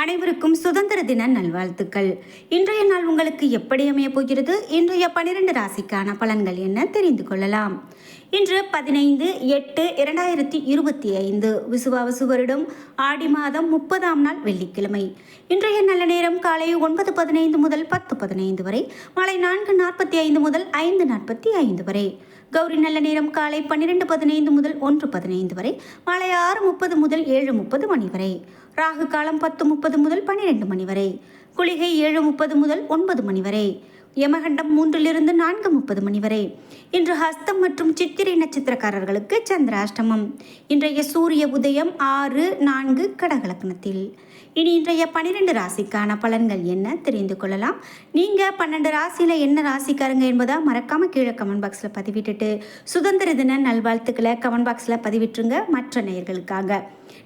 அனைவருக்கும் சுதந்திர தின நல்வாழ்த்துக்கள். இன்றைய நாள் உங்களுக்கு எப்படி அமைய போகிறது? இன்றைய பனிரெண்டு ராசிக்கான பலன்கள் என்ன? தெரிந்து கொள்ளலாம். இன்று பதினைந்து எட்டு இரண்டாயிரத்தி இருபத்தி ஐந்து விசுவாவசு வருடம். ஆடி மாதம் முப்பதாம் நாள் வெள்ளிக்கிழமை. இன்றைய நல்ல நேரம் காலை ஒன்பது பதினைந்து முதல் பத்து பதினைந்து வரை மாலை நான்கு நாற்பத்தி ஐந்து முதல் ஐந்து நாற்பத்தி ஐந்து வரை. கௌரி நல்ல நேரம் காலை பன்னிரெண்டு பதினைந்து முதல் ஒன்று பதினைந்து வரை மாலை ஆறு முப்பது முதல் ஏழு முப்பது மணி வரை. ராகு காலம் பத்து முப்பது முதல் பன்னிரெண்டு மணி வரை. குளிகை ஏழு முப்பது முதல் ஒன்பது மணி வரை. யமகண்டம் மூன்றிலிருந்து நான்கு முப்பது மணி வரை. இன்று ஹஸ்தம் மற்றும் சித்திரை நட்சத்திரக்காரர்களுக்கு சந்திராஷ்டமம். இன்றைய சூரிய உதயம் ஆறு நான்கு கடகலக்கணத்தில். இனி இன்றைய பன்னிரெண்டு ராசிக்கான பலன்கள் என்ன தெரிந்து கொள்ளலாம். நீங்கள் பன்னெண்டு ராசியில் என்ன ராசிக்காரங்க என்பதை மறக்காமல் கீழே கமெண்ட் பாக்ஸில் பதிவிட்டுட்டு சுதந்திர தின நல்வாழ்த்துக்களை கமெண்ட் பாக்ஸில் பதிவிட்டுருங்க. மற்ற நேயர்களுக்காக.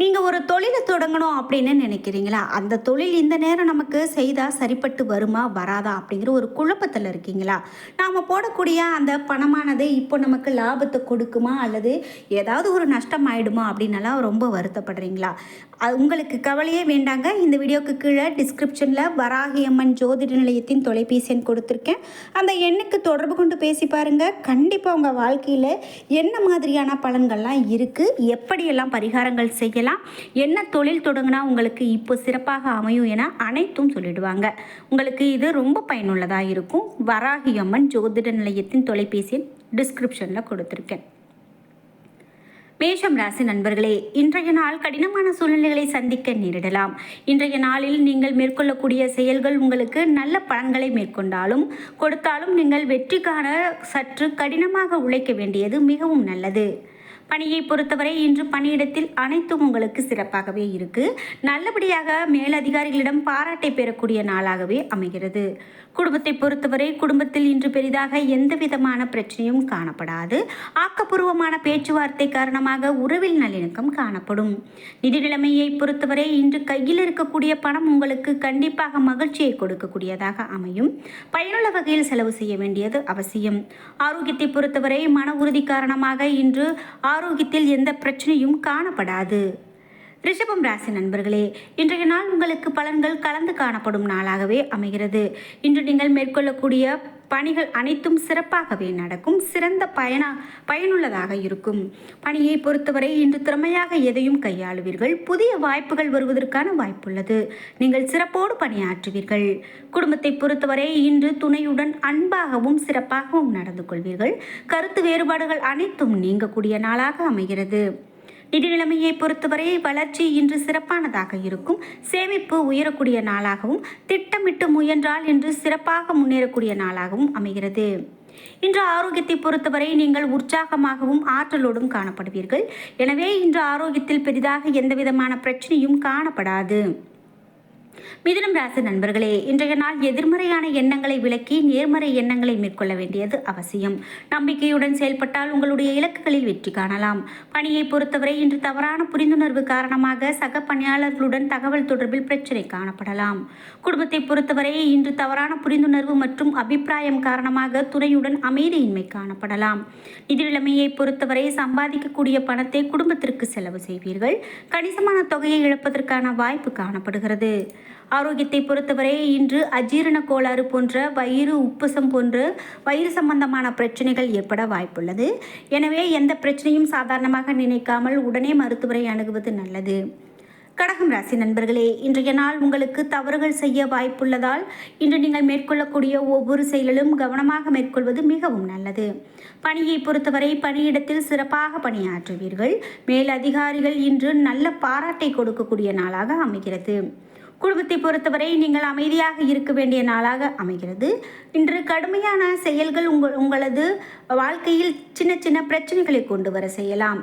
நீங்கள் ஒரு தொழிலை தொடங்கணும் அப்படின்னு நினைக்கிறீங்களா? அந்த தொழில் இந்த நேரம் நமக்கு செய்தால் சரிப்பட்டு வருமா வராதா அப்படிங்கிற ஒரு குழப்பத்தில் இருக்கீங்களா? நாம் போடக்கூடிய அந்த பணமானது இப்போ நமக்கு லாபத்தை கொடுக்குமா? அல்லது ஏதாவது ஒரு நஷ்டம் ஆயிடுமா அப்படின்னலாம் ரொம்ப வருத்தப்படுறீங்களா? அது உங்களுக்கு கவலையே வேண்டாங்க. இந்த வீடியோக்கு கீழே டிஸ்கிரிப்ஷனில் வராகி அம்மன் ஜோதிட நிலையத்தின் தொலைபேசி எண் கொடுத்துருக்கேன். அந்த எண்ணுக்கு தொடர்பு கொண்டு பேசி பாருங்கள் கண்டிப்பாக உங்கள் வாழ்க்கையில் என்ன மாதிரியான பலன்கள்லாம் இருக்குது எப்படியெல்லாம் பரிகாரங்கள் செய்யலாம்? என்ன தொழில் தொடங்கினா உங்களுக்கு இப்போ சிறப்பாக அமையும் என அனைத்தும் சொல்லிடுவாங்க. உங்களுக்கு இது ரொம்ப பயனுள்ளதாக இருக்கும். வராகி அம்மன் ஜோதிட நிலையத்தின் தொலைபேசி டிஸ்கிரிப்ஷனில் கொடுத்துருக்கேன். மேஷம் ராசி நண்பர்களே இன்றைய நாள் கடினமான சூழ்நிலைகளை சந்திக்க நேரிடலாம். இன்றைய நாளில் நீங்கள் மேற்கொள்ளக்கூடிய செயல்கள் உங்களுக்கு நல்ல பலன்களை மேற்கொண்டாலும் கொடுத்தாலும் நீங்கள் வெற்றி காண சற்று கடினமாக உழைக்க வேண்டியது மிகவும் நல்லது. பணியை பொறுத்தவரை இன்று பணியிடத்தில் அனைத்தும் உங்களுக்கு சிறப்பாகவே இருக்கு. நல்லபடியாக மேலதிகாரிகளிடம் பாராட்டை பெறக்கூடிய நாளாகவே அமைகிறது. குடும்பத்தை பொறுத்தவரை குடும்பத்தில் இன்று பெரிதாக எந்த விதமான பிரச்சனையும் காணப்படாது. ஆக்கப்பூர்வமான பேச்சுவார்த்தை காரணமாக உறவில் நல்லிணக்கம் காணப்படும். நிதி நிலைமையை பொறுத்தவரை இன்று கையில் இருக்கக்கூடிய பணம் உங்களுக்கு கண்டிப்பாக மகிழ்ச்சியை கொடுக்கக்கூடியதாக அமையும். பயனுள்ள வகையில் செலவு செய்ய வேண்டியது அவசியம். ஆரோக்கியத்தை பொறுத்தவரை மன உறுதி காரணமாக இன்று ஆரோக்கியத்தில் எந்த பிரச்சனையும் காணப்படாது. ரிஷபம் ராசி நண்பர்களே இன்றைய நாள் உங்களுக்கு பலன்கள் கலந்து காணப்படும் நாளாகவே அமைகிறது. இன்று நீங்கள் மேற்கொள்ளக்கூடிய பணிகள் அனைத்தும் சிறப்பாகவே நடக்கும் சிறந்த பயன பயனுள்ளதாக இருக்கும். பணியை பொறுத்தவரை இன்று திறமையாக எதையும் கையாளுவீர்கள் புதிய வாய்ப்புகள் வருவதற்கான வாய்ப்புள்ளது. நீங்கள் சிறப்போடு பணியாற்றுவீர்கள். குடும்பத்தை பொறுத்தவரை இன்று துணையுடன் அன்பாகவும் சிறப்பாகவும் நடந்து கொள்வீர்கள். கருத்து வேறுபாடுகள் அனைத்தும் நீங்கக்கூடிய நாளாக அமைகிறது. நிதி நிலைமையை பொறுத்தவரை வளர்ச்சி இன்று சிறப்பானதாக இருக்கும். சேமிப்பு உயரக்கூடிய நாளாகவும் திட்டமிட்டு முயன்றால் இன்று சிறப்பாக முன்னேறக்கூடிய நாளாகவும் அமைகிறது. இன்று ஆரோக்கியத்தை பொறுத்தவரை நீங்கள் உற்சாகமாகவும் ஆற்றலோடும் காணப்படுவீர்கள். எனவே இன்று ஆரோக்கியத்தில் பெரிதாக எந்தவிதமான பிரச்சனையும் காணப்படாது. மிதுனம் ராசி நண்பர்களே இன்றைய நாள் எதிர்மறையான எண்ணங்களை விலக்கி நேர்மறை எண்ணங்களை மேற்கொள்ள வேண்டியது அவசியம். நம்பிக்கையுடன் செயல்பட்டால் உங்களுடைய இலக்குகளில் வெற்றி காணலாம். பணியை பொறுத்தவரை இன்று தவறான புரிந்துணர்வு காரணமாக சக பணியாளர்களுடன் தகவல் தொடர்பில் பிரச்சனை காணப்படலாம். குடும்பத்தை பொறுத்தவரை இன்று தவறான புரிந்துணர்வு மற்றும் அபிப்பிராயம் காரணமாக துணையுடன் அமைதியின்மை காணப்படலாம். நிதிநிலைமையை பொறுத்தவரை சம்பாதிக்கக்கூடிய பணத்தை குடும்பத்திற்கு செலவு செய்வீர்கள். கணிசமான தொகையை இழப்பதற்கான வாய்ப்பு காணப்படுகிறது. ஆரோக்கியத்தை பொறுத்தவரை இன்று அஜீரண கோளாறு போன்ற வயிறு உப்புசம் போன்ற வயிறு சம்பந்தமான பிரச்சனைகள் ஏற்பட வாய்ப்புள்ளது. எனவே எந்த பிரச்சனையும் சாதாரணமாக நினைக்காமல் உடனே மருத்துவரை அணுகுவது நல்லது. கடகம் ராசி நண்பர்களே இன்றைய நாள் உங்களுக்கு தவறுகள் செய்ய வாய்ப்புள்ளதால் இன்று நீங்கள் மேற்கொள்ளக்கூடிய ஒவ்வொரு செயலிலும் கவனமாக மேற்கொள்வது மிகவும் நல்லது. பணியை பொறுத்தவரை பணியிடத்தில் சிறப்பாக பணியாற்றுவீர்கள். மேலதிகாரிகள் இன்று நல்ல பாராட்டை கொடுக்கக்கூடிய நாளாக அமைகிறது. குடும்பத்தை பொறுத்தவரை நீங்கள் அமைதியாக இருக்க வேண்டிய நாளாக அமைகிறது. இன்று கடுமையான செயல்கள் உங்கள் உங்களது வாழ்க்கையில் சின்ன சின்ன பிரச்சனைகளை கொண்டு வர செய்யலாம்.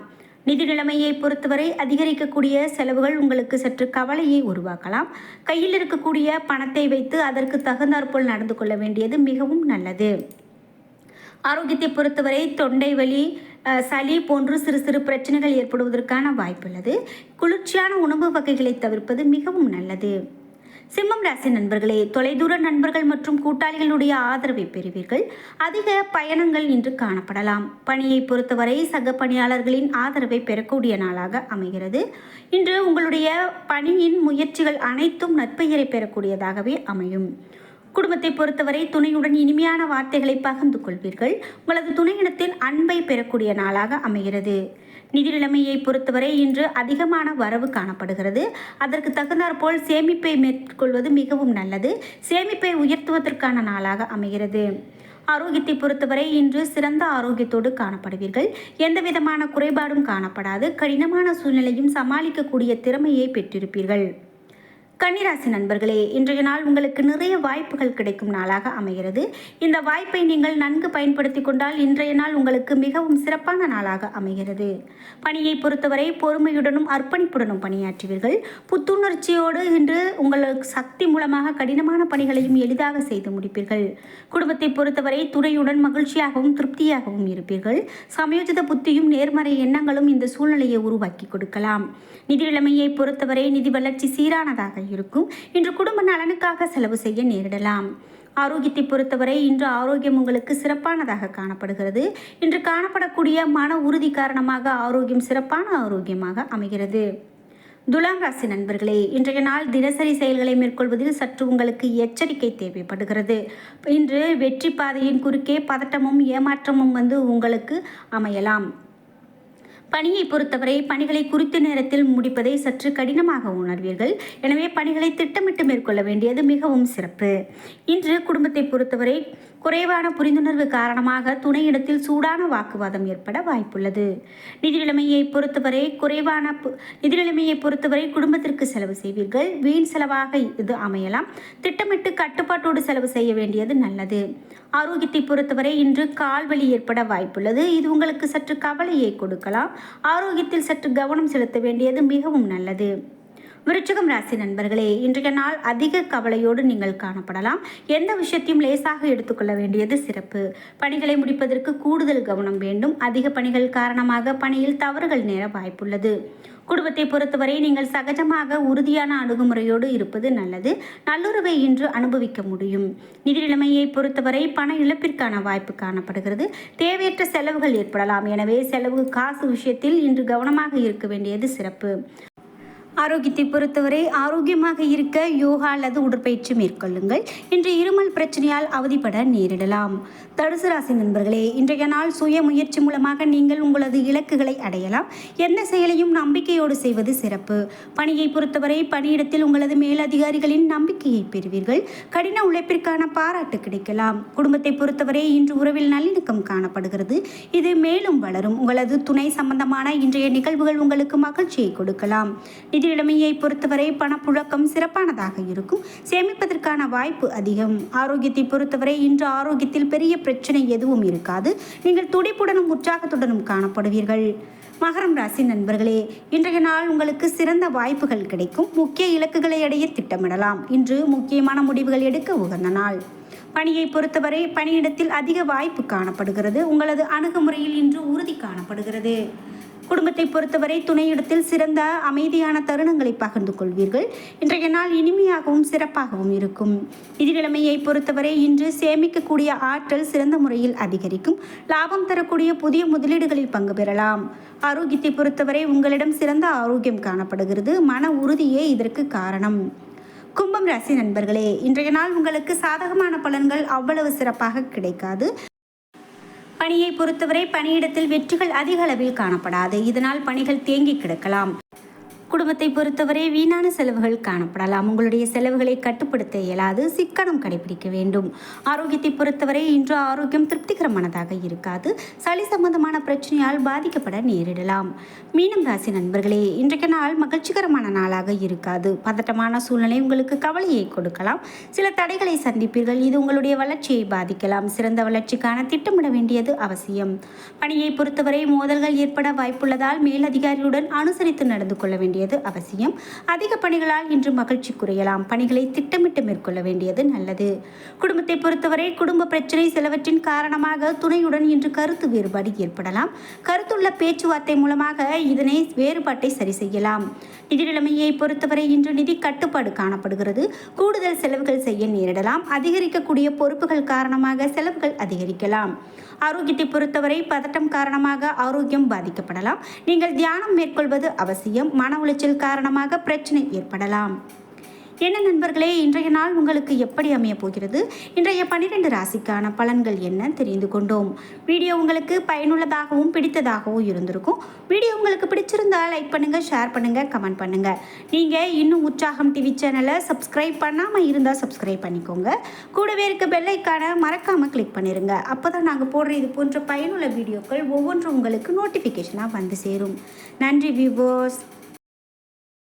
நிதி நிலைமையை பொறுத்தவரை அதிகரிக்கக்கூடிய செலவுகள் உங்களுக்கு சற்று கவலையை உருவாக்கலாம். கையில் இருக்கக்கூடிய பணத்தை வைத்து அதற்கு தகுந்தாற்போல் நடந்து கொள்ள வேண்டியது மிகவும் நல்லது. ஆரோக்கியத்தை பொறுத்தவரை தொண்டை வலி சளி போன்று சிறு சிறு பிரச்சனைகள் ஏற்படுவதற்கான வாய்ப்புள்ளது. குளிர்ச்சியான உணவு வகைகளை தவிர்ப்பது மிகவும் நல்லது. சிம்மம் ராசி நண்பர்களே தொலைதூர நண்பர்கள் மற்றும் கூட்டாளிகளுடைய ஆதரவை பெறுவீர்கள். அதிக பயணங்கள் இன்று காணப்படலாம். பணியை பொறுத்தவரை சக பணியாளர்களின் ஆதரவை பெறக்கூடிய நாளாக அமைகிறது. இன்று உங்களுடைய பணியின் முயற்சிகள் அனைத்தும் நற்பெயரை பெறக்கூடியதாகவே அமையும். குடும்பத்தை பொறுத்தவரை துணையுடன் இனிமையான வார்த்தைகளை பகிர்ந்து கொள்வீர்கள். உங்களது துணையிடத்தில் அன்பை பெறக்கூடிய நாளாக அமைகிறது. நிதி நிலைமையை பொறுத்தவரை இன்று அதிகமான வரவு காணப்படுகிறது. அதற்கு தகுந்தாற்போல் சேமிப்பை மேற்கொள்வது மிகவும் நல்லது. சேமிப்பை உயர்த்துவதற்கான நாளாக அமைகிறது. ஆரோக்கியத்தை பொறுத்தவரை இன்று சிறந்த ஆரோக்கியத்தோடு காணப்படுவீர்கள். எந்த விதமான குறைபாடும் காணப்படாது. கடினமான சூழ்நிலையும் சமாளிக்கக்கூடிய திறமையை பெற்றிருப்பீர்கள். கன்னிராசி நண்பர்களே இன்றைய நாள் உங்களுக்கு நிறைய வாய்ப்புகள் கிடைக்கும் நாளாக அமைகிறது. இந்த வாய்ப்பை நீங்கள் நன்கு பயன்படுத்தி கொண்டால் இன்றைய நாள் உங்களுக்கு மிகவும் சிறப்பான நாளாக அமைகிறது. பணியை பொறுத்தவரை பொறுமையுடனும் அர்ப்பணிப்புடனும் பணியாற்றுவீர்கள். புத்துணர்ச்சியோடு இன்று உங்களுக்கு சக்தி மூலமாக கடினமான பணிகளையும் எளிதாக செய்து முடிப்பீர்கள். குடும்பத்தை பொறுத்தவரை துணையுடன் மகிழ்ச்சியாகவும் திருப்தியாகவும் இருப்பீர்கள். சமயோஜித புத்தியும் நேர்மறை எண்ணங்களும் இந்த சூழ்நிலையை உருவாக்கி கொடுக்கலாம். நிதி நிலைமையை பொறுத்தவரை நிதி வளர்ச்சி சீரானதாக இருக்கும். இன்று குடும்ப நலனுக்காக செலவு செய்ய நேரிடலாம். ஆரோக்கியத்தை பொறுத்தவரை இன்று ஆரோக்கியம் உங்களுக்கு சிறப்பானதாக காணப்படுகிறது. இன்று காணப்படக்கூடிய மன உறுதி காரணமாக ஆரோக்கியம் சிறப்பான ஆரோக்கியமாக அமைகிறது. துலாம் ராசி நண்பர்களே இன்றைய நாள் தினசரி செயல்களை மேற்கொள்வதில் சற்று உங்களுக்கு எச்சரிக்கை தேவைப்படுகிறது. இன்று வெற்றி பாதையின் குறுக்கே பதட்டமும் ஏமாற்றமும் வந்து உங்களுக்கு அமையலாம். பணியை பொறுத்தவரை பணிகளை குறித்த நேரத்தில் முடிப்பதை சற்று கடினமாக உணர்வீர்கள். எனவே பணிகளை திட்டமிட்டு மேற்கொள்ள வேண்டியது மிகவும் சிறப்பு. இன்று குடும்பத்தை பொறுத்தவரை குறைவான புரிந்துணர்வு காரணமாக துணையிடத்தில் சூடான வாக்குவாதம் ஏற்பட வாய்ப்புள்ளது. நிதி நிலைமையை பொறுத்தவரை குறைவான பு- நிதி நிலைமையை பொறுத்தவரை குடும்பத்திற்கு செலவு செய்வீர்கள். வீண் செலவாக இது அமையலாம். திட்டமிட்டு கட்டுப்பாட்டோடு செலவு செய்ய வேண்டியது நல்லது. ஆரோக்கியத்தை பொறுத்தவரை இன்று கால்வலி ஏற்பட வாய்ப்புள்ளது. இது உங்களுக்கு சற்று கவலையை கொடுக்கலாம். ஆரோக்கியத்தில் சற்று கவனம் செலுத்த வேண்டியது மிகவும் நல்லது. விருச்சிகம் ராசி நண்பர்களே இன்றைய நாள் அதிக கவலையோடு நீங்கள் காணப்படலாம். எந்த விஷயத்தையும் லேசாக எடுத்துக்கொள்ள வேண்டியது சிறப்பு. பணிகளை முடிப்பதற்கு கூடுதல் கவனம் வேண்டும். அதிக பணிகள் காரணமாக பணியில் தவறுகள் நேர வாய்ப்புள்ளது. குடும்பத்தை பொறுத்தவரை நீங்கள் சகஜமாக உறுதியான அணுகுமுறையோடு இருப்பது நல்லது. நல்லுறவை இன்று அனுபவிக்க முடியும். நிதி நிலைமையை பொறுத்தவரை பண இழப்பிற்கான வாய்ப்பு காணப்படுகிறது. தேவையற்ற செலவுகள் ஏற்படலாம். எனவே செலவு காசு விஷயத்தில் இன்று கவனமாக இருக்க வேண்டியது சிறப்பு. ஆரோக்கியத்தை பொறுத்தவரை ஆரோக்கியமாக இருக்க யோகா அல்லது உடற்பயிற்சி மேற்கொள்ளுங்கள். இன்று இருமல் பிரச்சனையால் அவதிப்பட நேரிடலாம். தடுசு ராசி நண்பர்களே இன்றைய நாள் சுய முயற்சி மூலமாக நீங்கள் உங்களது இலக்குகளை அடையலாம். எந்த செயலையும் நம்பிக்கையோடு செய்வது சிறப்பு. பணியை பொறுத்தவரை பணியிடத்தில் உங்களது மேலதிகாரிகளின் நம்பிக்கையை பெறுவீர்கள். கடின உழைப்பிற்கான பாராட்டு கிடைக்கலாம். குடும்பத்தை பொறுத்தவரை இன்று உறவில் நல்லிணக்கம் காணப்படுகிறது. இது மேலும் வளரும். உங்களது துணை சம்பந்தமான இன்றைய நிகழ்வுகள் உங்களுக்கு மகிழ்ச்சியை கொடுக்கலாம். நிதி நிலைமையை பொறுத்தவரை பணப்புழக்கம் சிறப்பானதாக இருக்கும். சேமிப்பதற்கான வாய்ப்பு அதிகம். ஆரோக்கியத்தை பொறுத்தவரை இன்று ஆரோக்கியத்தில் பெரிய பிரச்சனை எதுவும் இருக்காது. நீங்கள் துடிப்புடனும் உற்சாகத்துடனும் காணப்படுவீர்கள். மகரம் ராசி நண்பர்களே இன்றைய நாள் உங்களுக்கு சிறந்த வாய்ப்புகள் கிடைக்கும். முக்கிய இலக்குகளை அடைய திட்டமிடலாம். இன்று முக்கியமான முடிவுகள் எடுக்க உகந்த நாள். பணியை பொறுத்தவரை பணியிடத்தில் அதிக வாய்ப்பு காணப்படுகிறது. உங்களது அணுகுமுறையில் இன்று உறுதி காணப்படுகிறது. குடும்பத்தை பொறுத்தவரை துணையிடத்தில் சிறந்த அமைதியான தருணங்களை பகிர்ந்து கொள்வீர்கள். இன்றைய நாள் இனிமையாகவும் சிறப்பாகவும் இருக்கும். நிதி பொறுத்தவரை இன்று சேமிக்கக்கூடிய ஆற்றல் சிறந்த முறையில் அதிகரிக்கும். லாபம் தரக்கூடிய புதிய முதலீடுகளில் பங்கு பெறலாம். ஆரோக்கியத்தை பொறுத்தவரை உங்களிடம் சிறந்த ஆரோக்கியம் காணப்படுகிறது. மன உறுதியே இதற்கு காரணம். கும்பம் ராசி நண்பர்களே இன்றைய நாள் உங்களுக்கு சாதகமான பலன்கள் அவ்வளவு சிறப்பாக கிடைக்காது. பணியை பொறுத்தவரை பணியிடத்தில் வெற்றிகள் அதிக அளவில் காணப்படாது. இதனால் பணிகள் தேங்கி கிடக்கலாம். குடும்பத்தை பொறுத்தவரை வீணான செலவுகள் காணப்படலாம். உங்களுடைய செலவுகளை கட்டுப்படுத்த இயலாது சிக்கனம் கடைபிடிக்க வேண்டும். ஆரோக்கியத்தை பொறுத்தவரை இன்று ஆரோக்கியம் திருப்திகரமானதாக இருக்காது. சளி சம்பந்தமான பிரச்சனையால் பாதிக்கப்பட நேரிடலாம். மீனம் ராசி நண்பர்களே இன்றைக்கு நாள் மகிழ்ச்சிகரமான நாளாக இருக்காது. பதட்டமான சூழ்நிலை உங்களுக்கு கவலையை கொடுக்கலாம். சில தடைகளை சந்திப்பீர்கள். இது உங்களுடைய வளர்ச்சியை பாதிக்கலாம். சிறந்த வளர்ச்சிக்கான திட்டமிட வேண்டியது அவசியம். பணியை பொறுத்தவரை மோதல்கள் ஏற்பட வாய்ப்புள்ளதால் மேலதிகாரியுடன் அனுசரித்து நடந்து கொள்ள வேண்டியது வேண்டியது அவசியம். அதிக பணிகளால் இன்று மகிழ்ச்சி குறையலாம். பணிகளை திட்டமிட்டு மேற்கொள்ள வேண்டியது நல்லது. குடும்பத்தை பொறுத்தவரை குடும்ப பிரச்சனை சிலவற்றின் காரணமாக துணையுடன் இன்று கருத்து வேறுபாடு ஏற்படலாம். கருத்துள்ள பேச்சுவார்த்தை மூலமாக இதனை வேறுபாட்டை சரி செய்யலாம். நிதி நிலைமையை பொறுத்தவரை இன்று நிதி கட்டுப்பாடு காணப்படுகிறது. கூடுதல் செலவுகள் செய்ய நேரிடலாம். அதிகரிக்கக்கூடிய பொறுப்புகள் காரணமாக செலவுகள் அதிகரிக்கலாம். ஆரோக்கியத்தை பொறுத்தவரை பதட்டம் காரணமாக ஆரோக்கியம் பாதிக்கப்படலாம். நீங்கள் தியானம் மேற்கொள்வது அவசியம். மன உளைச்சல் காரணமாக பிரச்சனை ஏற்படலாம். என்ன நண்பர்களே இன்றைய நாள் உங்களுக்கு எப்படி அமைய போகிறது? இன்றைய பன்னிரெண்டு ராசிக்கான பலன்கள் என்ன தெரிந்து கொண்டோம். வீடியோ உங்களுக்கு பயனுள்ளதாகவும் பிடித்ததாகவும் இருந்திருக்கும். வீடியோ உங்களுக்கு பிடிச்சிருந்தால் லைக் பண்ணுங்க ஷேர் பண்ணுங்க கமெண்ட் பண்ணுங்க. நீங்க இன்னும் உற்சாகம் டிவி சேனலை சப்ஸ்கிரைப் பண்ணாம இருந்தால் சப்ஸ்கிரைப் பண்ணிக்கோங்க. கூடவே இருக்க பெல்லைக்கான மறக்காமல் மறக்காம கிளிக் பண்ணிருங்க. அப்பதான் நாங்கள் போடுற இது போன்ற பயனுள்ள வீடியோக்கள் ஒவ்வொன்றும் உங்களுக்கு நோட்டிஃபிகேஷனாக வந்து சேரும். நன்றி வியூவர்ஸ்